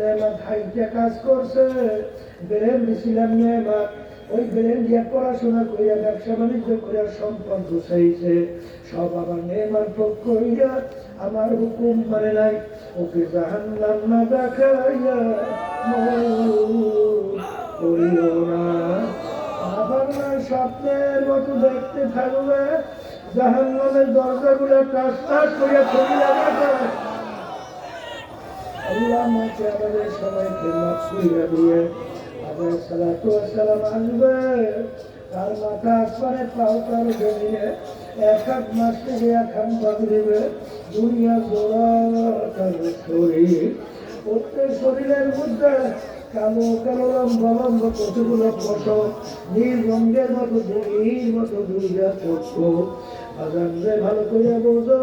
নেমাত কাজ করছে। দিছিলাম নেমাত ওই দিয়ে পড়াশোনা করিয়া, ব্যবসা বাণিজ্য করিয়া সম্পদ গুছাইছে। সব আমার নেমার পক্ষ হইয়া, আমার হুকুম মানে নাই। ওকে জাহান্নাম না দেখাইয়া করিও না। আবার না স্বপ্নের মতো দেখতে থাকবে। জাহান্নামের দরজাগুলো টাস টাস করিয়া রাখা আল্লাহ আমাকে আমাদের সবাইকে মাফ তার মাথা আসমানে পাও তার জমিনে এক থেকে এক হাত বাঁধবে দুনিয়া জোড়া তার শরীরের মধ্যে কালো কালো, লম্বা লম্বা কতগুলো ফসল, নীল রঙের মতো দিঘির মতো দুইটা চক্ষু আজান ভালো করে বোঝো।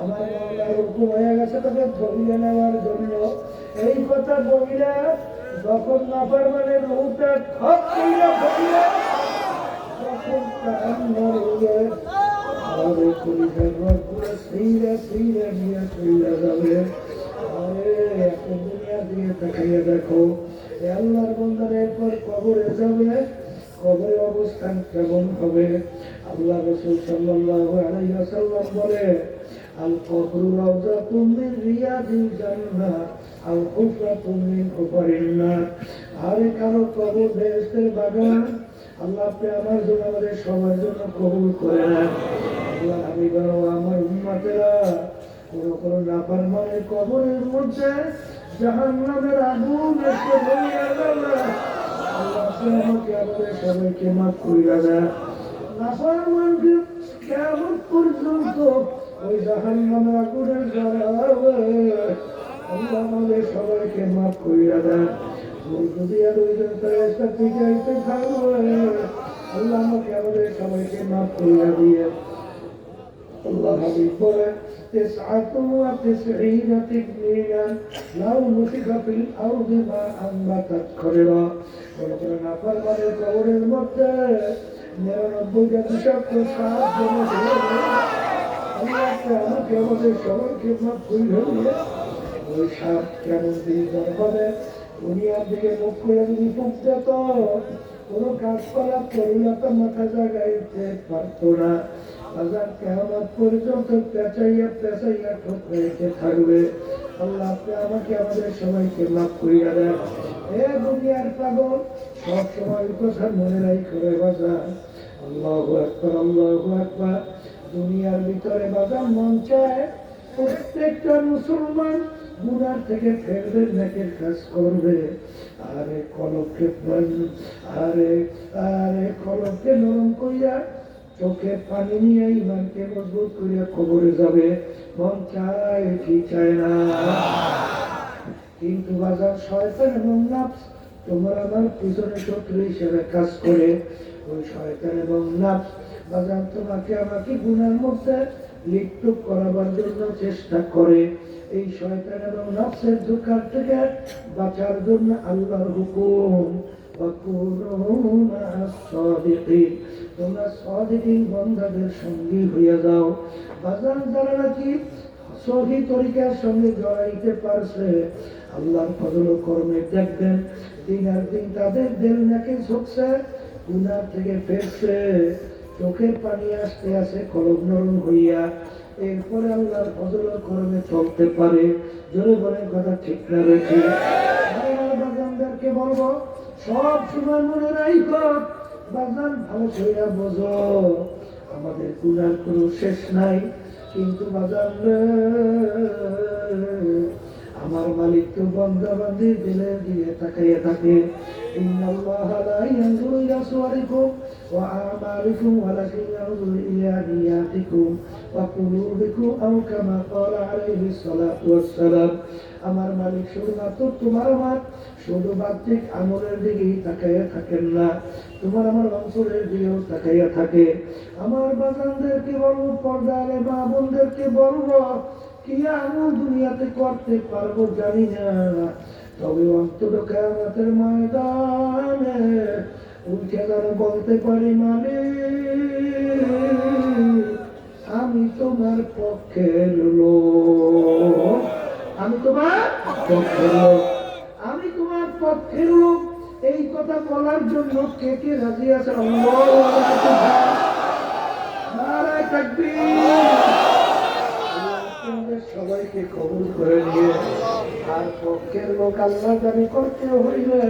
আমার মাওলার হুকুম হয়ে গেছে তোকে ধরিয়ে নেওয়ার জন্য এই কথা বলিলে যখন নাফার মানে রুটা খপ কইরা বলিলে তখন তার মরিয়ে সেইরা সেইরা নিয়ে চইলা যাবে আরে এখন দুনিয়া দিয়ে তাকাইয়া দেখো আল্লাহর বন্দার এরপর কবরে যাবে কবরে অবস্থান কেমন হবে আল্লাহ রসুল সাল্লাল্লাহু আলাইহি বলে আল কবরু রাউজাতুম মিন রিয়াদিল জান্নাহ আল হুফরাতুম মিন হুফারিন নার। কারও কবর বেহেশতের বাগান, আল্লাহ আপনি আমার জন্য আমাদের সবার জন্য কবুল করে আল্লাহ আমি বলো আমার উম্মাতেরা কোন কোন নাপার মানে কবরের মধ্যে জাহান নামের আগুন এসে বলিয়া আল্লাহ আপনি আমাকে আমাদের সবাইকে মাফ করিয়া দেন। নাপার মানকে ওই জাহান নামের আগুনের জ্বালাবে আল্লাহ আমাদের সবাইকে মাফ করিয়া দেন যদি আর ওই জন ফেরেস্তা পিছাইতে থাকবে আল্লাহ আমাকে আমাদের সবাইকে মাফ করিয়া দিয়ে আল্লাহ হাবিব বলে تسعة وتسعين تكميلا لو نفخ في الأرض ما أنبتت خضرا ولكن نفر من القبر المدة নিরানব্বইটা বিষাক্ত সাপ জমা আল্লাহ আমাকে আমাদের দিয়ে সাপ কেমন দিন জন্মাবে দুনিয়ার দিকে মুখ করে যদি ফুক যেত কোনো গাছপালা তরুলতা মাথা জাগাইতে পারতো না আজার কেমন পর্যন্ত পেঁচাইয়া পেঁচাইয়া থাকবে আল্লাহ আপনি আমাকে আমাদের সবাইকে মাফ করিয়া দেন এ দুনিয়ার পাগল সব সময় কথা মনে নাই করে বাজার আল্লাহ একবার আল্লাহ একবার দুনিয়ার ভিতরে বাজার মন চায়, প্রত্যেকটা মুসলমান গুনার থেকে ফেরবে নাকি কাজ করবে। আরে কলকে আরে আরে কলকে নরম কইয়া চোখে পানি নিয়ে ইমানকে মজবুত করিয়া খবরে যাবে। মন চায়, কি চায় না। কিন্তু বাজার শয়তান এবং নাফস, তোমার আমার পিছনে শত্রু হিসেবে কাজ করে। ওই শয়তান এবং নাফস বাজার তোমাকে আমাকে গুনার মধ্যে লিপ্ত করাবার জন্য চেষ্টা করে। এই শয়তান এবং নফসের ধোকার থেকে বাঁচার জন্য আল্লাহর হুকুম। তোমরা বন্ধাদের হইয়া যাও। বাজার নাকি সঙ্গে জড়াইতে পারছে কর্মে দেখবেন, দিন আর দিন তাদের দেল নাকি ঝুঁকছে গুনার থেকে ফেরছে। চোখের পানি আসতে আসে কলম নরম হইয়া এরপরে আল্লাহর ফজল করমে চলতে পারে। জোরে বলে কথা ঠিক না রয়েছে। বাজানদারকে বলব, সব সময় মনে রাখো বাগান ভালো কইরা বোঝো। আমাদের গুণার কোনো শেষ নাই, কিন্তু বাজার আমার মালিক তো বন্ধ বান্ধি দিলে দিয়ে তাকাইয়া থাকে। ইন্নাল্লাহ লা ইয়ানজুরু ইলা সুওয়ারিকুম وأعمالكم ولكن ينظر إلى نياتكم وقلوبكم أو كما قال عليه الصلاة والسلام আমার মালিক শুধুমাত্র তোমার আমার শুধু বাহ্যিক আমলের দিকেই তাকাইয়া থাকেন না তোমার আমার অঞ্চলের দিকেও তাকাইয়া থাকে আমার বাজানদেরকে বলবো পর্দারে মা বোনদেরকে বলবো কি আমল দুনিয়াতে করতে পারবো জানি না তবে অন্তত কেমতের ময়দানে যেন বলতে পারি মানে আমি তোমার পক্ষের লোক। আমি তোমার পক্ষের লোক। আমি তোমার পক্ষের লোক। এই কথা বলার জন্য কে কে রাজি আছে? সবাইকে কবুল করে নিয়ে। আর পক্ষের লোক আল্লাহ জানি করতে হইলে।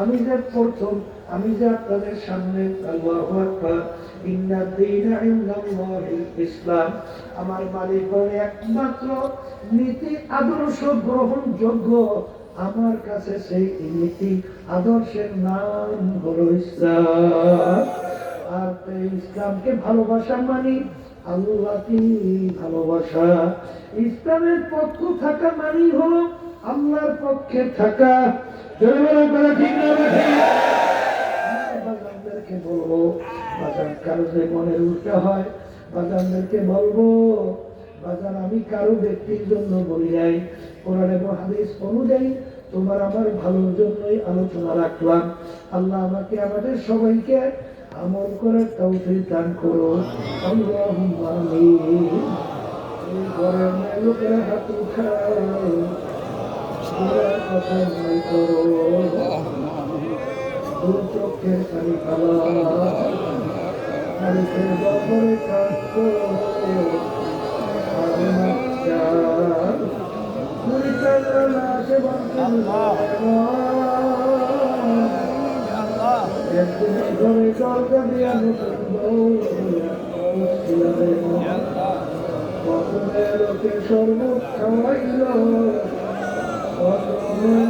আমি যে প্রথম, আমি যে আপনাদের সামনে আল্লাহু আকবার, ইন্না দীনা ইনদাল্লাহিল ইসলাম, আমার মালিক বলে একমাত্র নীতি, আদর্শ গ্রহণযোগ্য। আমার কাছে সেই নীতি, আদর্শের নাম হলো ইসলাম। আর ইসলামকে ভালোবাসা মানি আল্লাহকে ভালোবাসা। ইসলামের পক্ষ থাকা মানি হলো আল্লাহর পক্ষে থাকা। বলব কারও যে হয় বলব আমি কারও জন্য তোমার আমার ভালোর জন্যই আলোচনা রাখলাম। আল্লাহ আমাকে, আমাদের সবাইকে আমল করার তৌফিক দান করো। লোকেরা হাত উঠাও চোখের পানি খাওয়া মালিকের দরবারে কাজ দিয়া নতুন বউ প্রথমে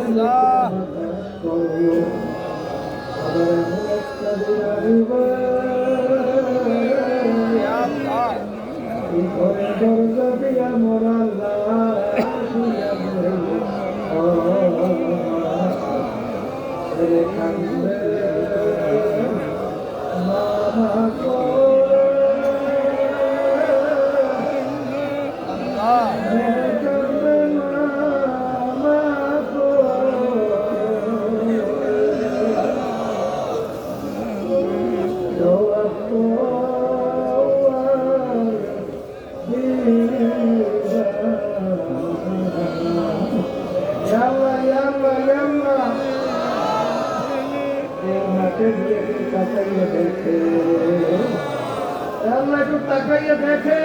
তাকাইয়া দেখে আল্লাহ একটু তাকাইয়া দেখে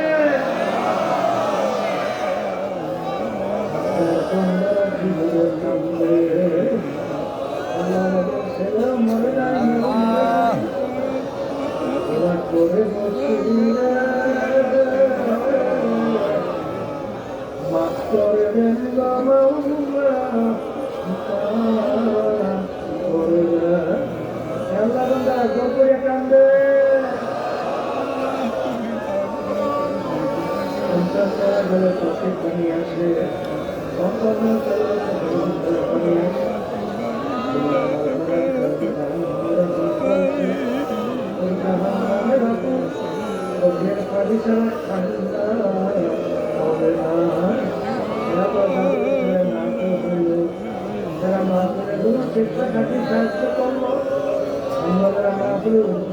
জীবনের বলে চোখে পানি আসে চোখে পানি আসে ঠান্ডা হবে না যারা মাহফিলের জন্য চেষ্টা খাটি সাহায্য করল আমরা যারা হয়ে গেলাম